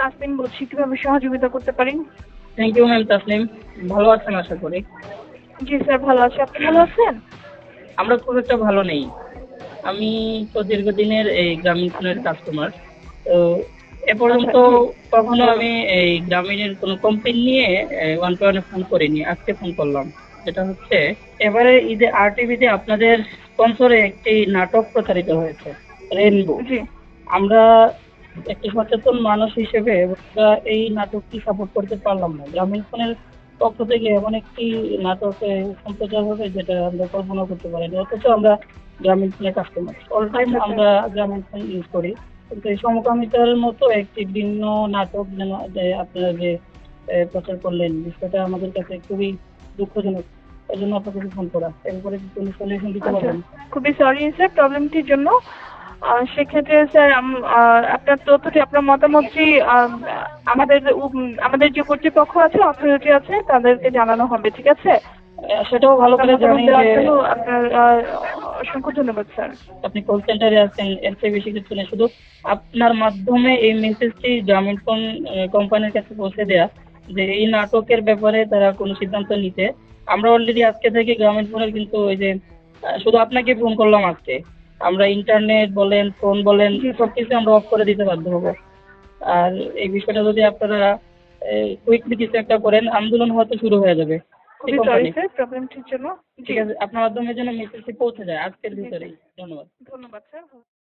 তাসলিম বলছি কীভাবে সহযোগিতা করতে পারি? Thank you ma'am Taslim. ভালো আছেন আশা করি। জি স্যার ভালো আছি। আপনি ভালো আছেন? আমরা খুব একটা ভালো নেই। আমি তো দীর্ঘদিনের এই গ্রামীণ ফোনের কাস্টমার তো এ পর্যন্ত কখনো আমি এই গ্রামীণের কোনো কমপ্লেন নিয়ে ওয়ান টু ওয়ানে ফোন করিনি। আজকে ফোন করলাম। যেটা হচ্ছে এবারে ঈদে আর টিভিতে আপনাদের স্পন্সরে একটি নাটক প্রচারিত হয়েছে রেনবো আমরা একটি সচেতন মানুষ হিসেবে আমরা এই নাটকটি সাপোর্ট করতে পারলাম না। গ্রামীণ ফোনের পক্ষ থেকে এমন একটি নাটকে সম্প্রচার হবে যেটা আমরা কল্পনা করতে পারিনি। অথচ আমরা গ্রামীণ ফোনের কাস্টমার অল টাইম আমরা গ্রামীণ ফোন ইউজ করি। কিন্তু এই সমকামিতার মতো একটি ভিন্ন নাটক যেন আপনারা যে প্রচার করলেন বিষয়টা আমাদের কাছে খুবই দুঃখজনক। এই জন্য আপনাকে ফোন করা। এরপরে কোনো সলিউশন দিতে আচ্ছা। পারবেন? খুবই সরি স্যার প্রবলেমটির জন্য। সেক্ষেত্রে স্যার আপনার তথ্যটি আপনার মতামতটি আমাদের আমাদের যে কর্তৃপক্ষ আছে অথরিটি আছে তাদেরকে জানানো হবে ঠিক আছে? সেটাও ভালো করে জন্য আপনার অসংখ্য ধন্যবাদ স্যার। আপনি কল সেন্টারে আছেন এর চেয়ে বেশি কিছু নেই শুধু আপনার মাধ্যমে এই মেসেজটি গ্রামীণ ফোন কোম্পানির কাছে পৌঁছে দেয়া যে এই নাটকের ব্যাপারে তারা কোনো সিদ্ধান্ত নিতে। আমরা অলরেডি আজকে থেকে গ্রামীণ ফোনের কিন্তু ওই যে শুধু আপনাকে ফোন করলাম আজকে। আমরা ইন্টারনেট বলেন ফোন বলেন সব কিছু আমরা অফ করে দিতে বাধ্য হব। আর এই বিষয়টা যদি আপনারা কুইকলি কিছু একটা করেন আন্দোলন হয়তো শুরু হয়ে যাবে। ঠিক আছে আপনার মাধ্যমে যেন মেসেজটি পৌঁছে যায় আজকের ভিতরেই। ধন্যবাদ। ধন্যবাদ স্যার